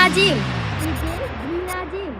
김나짐. 김나짐.